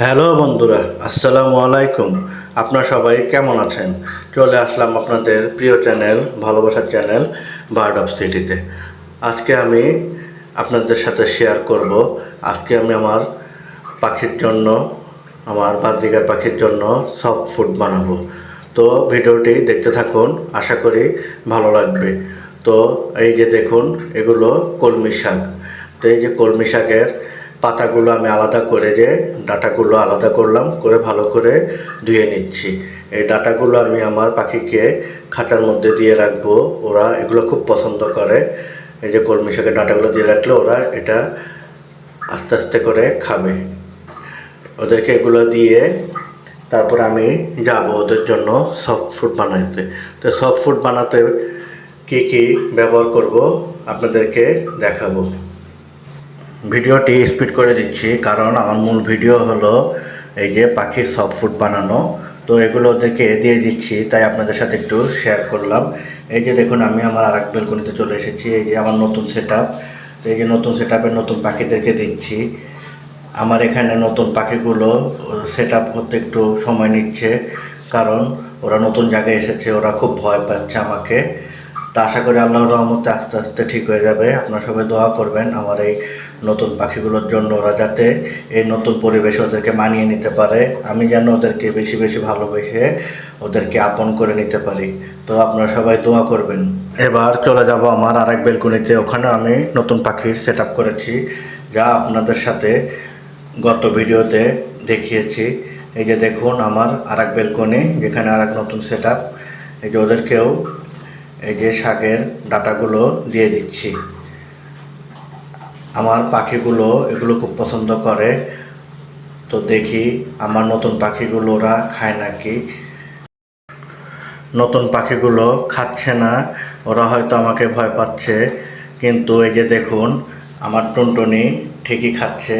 Hello বন্ধুরা, আসসালামু আলাইকুম। আপনারা সবাই কেমন আছেন? চলে আসলাম আপনাদের প্রিয় চ্যানেল ভালোবাসার চ্যানেল বার্ড অফ সিটিতে আজকে আমি আপনাদের সাথে শেয়ার করব। আজকে আমি আমার পাখির জন্য, আমার বাজিকার পাখির জন্য সফট ফুড বানাবো। তো ভিডিওটি দেখতে থাকুন, আশা করি ভালো লাগবে। তো এই যে দেখুন, এগুলো কলমি শাক। তো এই যে কলমি শাকের পাতাগুলো আমি আলাদা করে যে ডাটাগুলো আলাদা করলাম, করে ভালো করে ধুয়ে নিচ্ছি। এই ডাটাগুলো আমি আমার পাখিকে খাঁচার মধ্যে দিয়ে রাখব। ওরা এগুলো খুব পছন্দ করে। এই যে কলমি শাকের ডাটাগুলো দিয়ে রাখলে ওরা এটা আস্তে আস্তে করে খাবে। ওদেরকে এগুলো দিয়ে তারপর আমি যাব ওদের জন্য সফট ফুড বানাইতে তো সফট ফুড বানাতে কি কি ব্যবহার করব আপনাদেরকে দেখাবো। ভিডিওটি স্পিড করে দিচ্ছি, কারণ আমার মূল ভিডিও হলো এই যে পাখির সফট ফুড বানানো। তো এগুলো ওদেরকে দিয়ে দিচ্ছি, তাই আপনাদের সাথে একটু শেয়ার করলাম। এই যে দেখুন, আমি আমার আর এক বেলকনিতে চলে এসেছি, এই যে আমার নতুন সেট এই যে নতুন সেট নতুন পাখিদেরকে দিচ্ছি। আমার এখানে নতুন পাখিগুলো সেট আপ হতে একটু সময় নিচ্ছে, কারণ ওরা নতুন জায়গায় এসেছে, ওরা খুব ভয় পাচ্ছে আমাকে। তা আশা করি আল্লাহর রহমতে আস্তে আস্তে ঠিক হয়ে যাবে। আপনারা সবাই দোয়া করবেন, আমার এই নতুন পাখিগুলোর জন্য ওরা যাতে এই নতুন পরিবেশে ওদেরকে মানিয়ে নিতে পারে। আমি যেন ওদেরকে বেশি বেশি ভালোবেসে ওদেরকে আপন করে নিতে পারি। তো আপনারা সবাই দোয়া করবেন। এবার চলে যাব আমার আরেক বেলকুনিতে। ওখানে আমি নতুন পাখির সেট করেছি, যা আপনাদের সাথে গত ভিডিওতে দেখিয়েছি। এই যে দেখুন, আমার আরেক বেলকনি, যেখানে আরেক নতুন সেট এই যে ওদেরকেও এই যে শাকের ডাটাগুলো দিয়ে দিচ্ছি। আমার পাখিগুলো এগুলো খুব পছন্দ করে। তো দেখি আমার নতুন পাখিগুলো ওরা খায় নাকি? নতুন পাখিগুলো খাচ্ছে না, ওরা হয়তো আমাকে ভয় পাচ্ছে। কিন্তু এই যে দেখুন, আমার টুনটুনি ঠিকই খাচ্ছে,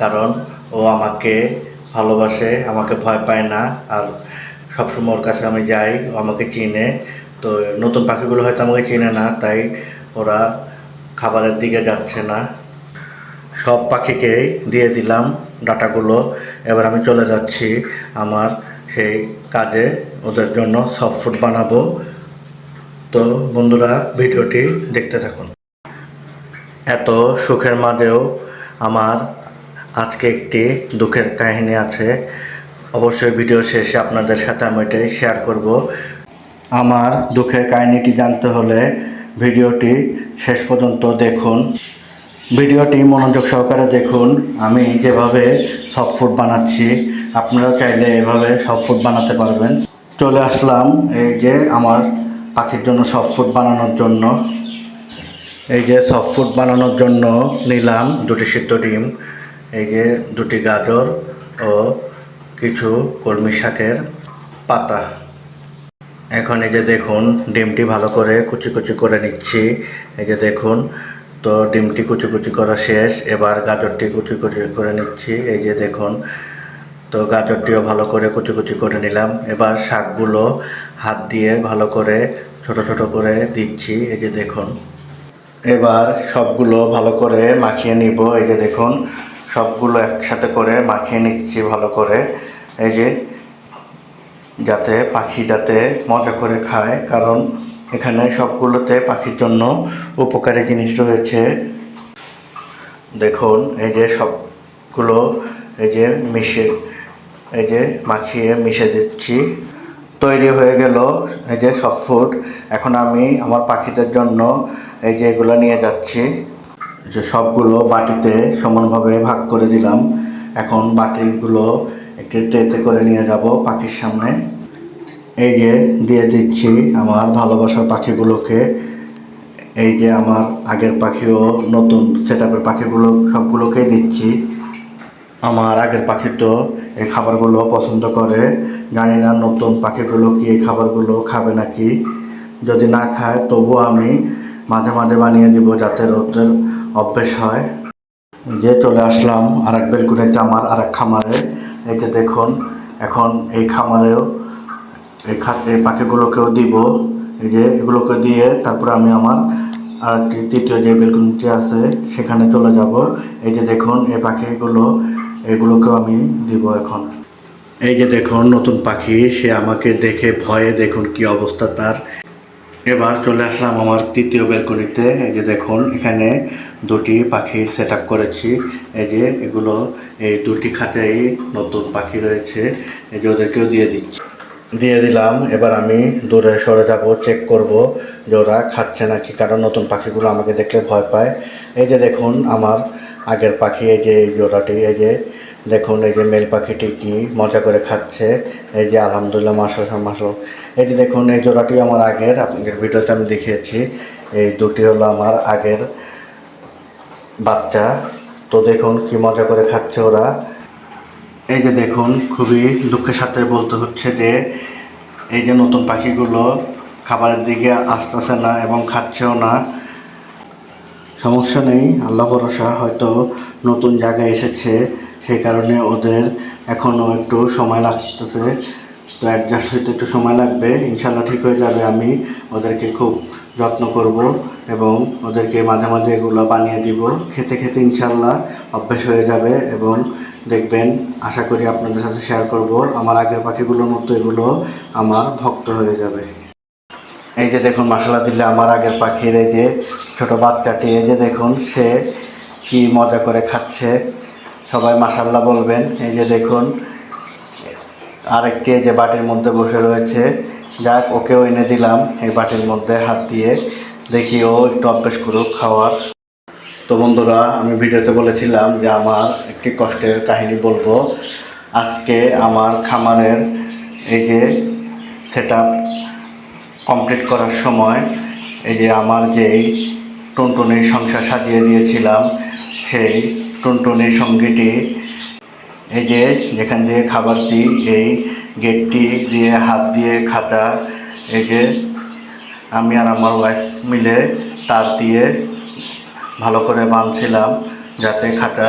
কারণ ও আমাকে ভালোবাসে, আমাকে ভয় পায় না। আর সবসময় ওর কাছে আমি যাই, ও আমাকে চিনে। তো নতুন পাখিগুলো হয়তো আমাকে চেনে না, তাই ওরা খাবারের দিকে যাচ্ছে না। সব পাখিকেই দিয়ে দিলাম ডাটাগুলো। এবার আমি চলে যাচ্ছি আমার সেই কাজে, ওদের জন্য সফট ফুড বানাবো। তো বন্ধুরা, ভিডিওটি দেখতে থাকুন। এত সুখের মাঝেও আমার আজকে একটি দুঃখের কাহিনী আছে। অবশ্যই ভিডিও শেষে আপনাদের সাথে আমি এটাই শেয়ার করব। আমার দুঃখের কাহিনীটি জানতে হলে ভিডিওটি শেষ পর্যন্ত দেখুন। ভিডিওটি মনোযোগ সহকারে দেখুন। আমি যেভাবে সফট ফুড বানাচ্ছি আপনারা চাইলে এভাবে সফট ফুড বানাতে পারবেন। চলে আসলাম এই যে আমার পাখির জন্য সফট ফুড বানানোর জন্য। এই যে সফট ফুড বানানোর জন্য নিলাম দুটি সিদ্ধ ডিম, এই যে দুটি গাজর ও কিছু কলমি শাকের পাতা। এখন এই যে দেখুন, ডিমটি ভালো করে কুচি কুচি করে নিচ্ছি। এই যে দেখুন, তো ডিমটি কুচি কুচি করা শেষ। এবার গাজরটি কুচি কুচি করে নিচ্ছি। এই যে দেখুন, তো গাজরটিও ভালো করে কুচি কুচি করে নিলাম। এবার শাকগুলো হাত দিয়ে ভালো করে ছোট ছোট করে দিচ্ছি। এই যে দেখুন, এবার সবগুলো ভালো করে মাখিয়ে নিব। এই যে দেখুন, সবগুলো একসাথে করে মাখিয়ে নিচ্ছি ভালো করে। এই যে যাতে পাখি যাতে মজা করে খায়, কারণ এখানে সবগুলোতে পাখির জন্য উপকারী জিনিস রয়েছে। দেখুন, এই যে সবগুলো এই যে মিশে, এই যে মাখিয়ে মিশে দিচ্ছি। তৈরি হয়ে গেল এই যে সব ফুড এখন আমি আমার পাখিদের জন্য এই যে এগুলো নিয়ে যাচ্ছি। যে সবগুলো বাটিতে সমানভাবে ভাগ করে দিলাম। এখন বাটিগুলো একটি ট্রেতে করে নিয়ে যাব পাখির সামনে। এই যে দিয়ে দিচ্ছি আমার ভালোবাসার পাখিগুলোকে। এই যে আমার আগের পাখিও, নতুন সেট আপের পাখিগুলো, সবগুলোকেই দিচ্ছি। আমার আগের পাখি তো এই খাবারগুলো পছন্দ করে। জানি না নতুন পাখিগুলো কি এই খাবারগুলো খাবে নাকি। যদি না খায়, তবুও আমি মাঝে মাঝে বানিয়ে দিব যাতে ওদের অভ্যেস হয়। যে চলে আসলাম আর এক বেলকুনিতে আমার আর এক খামারে। এই যে দেখুন, এখন এই খামারেও, এই খা, এই পাখিগুলোকেও দিব। এই যে এগুলোকে দিয়ে তারপরে আমি আমার আর একটি তৃতীয় যে বেলকুনিটি আছে, সেখানে চলে যাব। এই যে দেখুন, এই পাখিগুলো, এগুলোকেও আমি দিব এখন। এই যে দেখুন, নতুন পাখি, সে আমাকে দেখে ভয়ে দেখুন কি অবস্থা তার। এবার চলে আসলাম আমার তৃতীয় বেলকনিতে। এই যে দেখুন, এখানে দুটি পাখির সেট করেছি। এই যে এগুলো, এই দুটি খাঁচাই নতুন পাখি রয়েছে। এই যে ওদেরকেও দিয়ে দিচ্ছি। দিয়ে দিলাম, এবার আমি দূরে সরে যাব চেক করব যে ওরা খাচ্ছে নাকি, কারণ নতুন পাখিগুলো আমাকে দেখলে ভয় পায়। এই যে দেখুন, আমার আগের পাখি, এই যে জোড়াটি, এই যে দেখুন, এই যে মেল পাখিটি কি মজা করে খাচ্ছে। এই যে আলহামদুলিল্লাহ মাসো মাসো এই যে দেখুন, এই জোড়াটি আমার আগের, আপনাদের ভিডিওতে আমি দেখিয়েছি। এই দুটি হলো আমার আগের বাচ্চা। তো দেখুন, কি মজা করে খাচ্ছে ওরা। এই যে দেখুন, খুবই দুঃখের সাথে বলতে হচ্ছে যে, এই যে নতুন পাখিগুলো খাবারের দিকে আসতেছে না এবং খাচ্ছেও না। সমস্যা নেই, আল্লাহ ভরসা, হয়তো নতুন জায়গায় এসেছে। সেই কারণে ওদের এখনও একটু সময় লাগতেছে। তো অ্যাডজাস্ট হইতে একটু সময় লাগবে। ইনশাল্লাহ ঠিক হয়ে যাবে। আমি ওদেরকে খুব যত্ন করব এবং ওদেরকে মাঝে মাঝে এগুলো বানিয়ে দিব। খেতে খেতে ইনশাল্লাহ অভ্যেস হয়ে যাবে এবং দেখবেন, আশা করি আপনাদের সাথে শেয়ার করব। আমার আগের পাখিগুলোর মতো এগুলো আমার ভক্ত হয়ে যাবে। এই যে দেখুন মশলা দিলে আমার আগের পাখির এই যে ছোটো বাচ্চাটি, এই যে দেখুন, সে কি মজা করে খাচ্ছে। সবাই মাসাল্লাহ বলবেন। এই যে দেখুন, আরেকটি এই যে বাটির মধ্যে বসে রয়েছে। যাক, ওকেও এনে দিলাম এই বাটির মধ্যে হাত দিয়ে। দেখি ও একটু অভ্যেস করুক খাওয়ার। তো বন্ধুরা, আমি ভিডিওতে বলেছিলাম যে আমার একটি কষ্টের কাহিনী বলব। আজকে আমার খামারের এই যে সেট কমপ্লিট করার সময় এই যে আমার যেই টুনটুনির সংসার সাজিয়ে দিয়েছিলাম, সেই টুনটুনির সঙ্গীটি। এই যে, যেখান দিয়ে খাবারটি, এই গেটটি দিয়ে হাত দিয়ে খাতা, এই যে, আমি আর আমার ওয়াইফ মিলে তার দিয়ে ভালো করে বাঁধছিলাম যাতে খাঁচা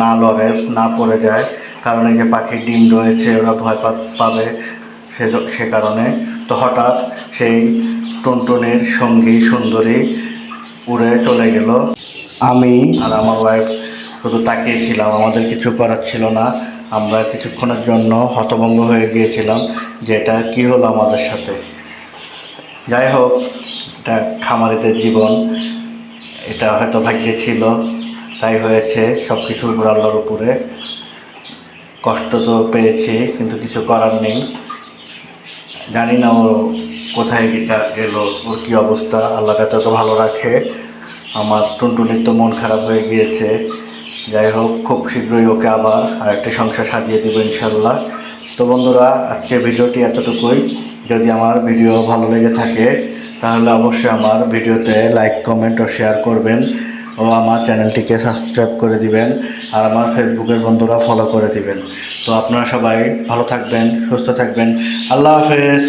না লড়ে, না পড়ে যায়। কারণ এই যে পাখির ডিম রয়েছে, ওরা ভয় পাবে সে সে কারণে। তো হঠাৎ সেই টুনটুনির সঙ্গী সুন্দরী উড়ে চলে গেল। আমি আর আমার ওয়াইফ শুধু তাকিয়েছিলাম, আমাদের কিছু করার ছিল না। আমরা কিছুক্ষণের জন্য হতভঙ্গ হয়ে গিয়েছিলাম যে এটা কী হলো আমাদের সাথে। যাই হোক, এটা খামারিদের জীবন। এটা হয়তো ভাগ্যে ছিল, তাই হয়েছে সব কিছু উপর আল্লাহর উপরে। কষ্ট তো পেয়েছি, কিন্তু কিছু করার নেই। জানি না ও কোথায় গেল, ওর কী অবস্থা। আল্লাহ তো ভালো রাখে। আমার টুনটুনির তো মন খারাপ হয়ে গিয়েছে। যাই হোক, খুব শীঘ্রই ওকে আবার আরেকটি সংসার সাজিয়ে দেবো ইনশাল্লাহ তো বন্ধুরা আজকে ভিডিওটি এতটুকুই। যদি আমার ভিডিও ভালো লেগে থাকে, তাহলে অবশ্যই আমার ভিডিওতে লাইক, কমেন্ট ও শেয়ার করবেন ও আমার চ্যানেলটিকে সাবস্ক্রাইব করে দিবেন আর আমার ফেসবুকের বন্ধুরা ফলো করে দিবেন। তো আপনারা সবাই ভালো থাকবেন, সুস্থ থাকবেন। আল্লাহ হাফেজ।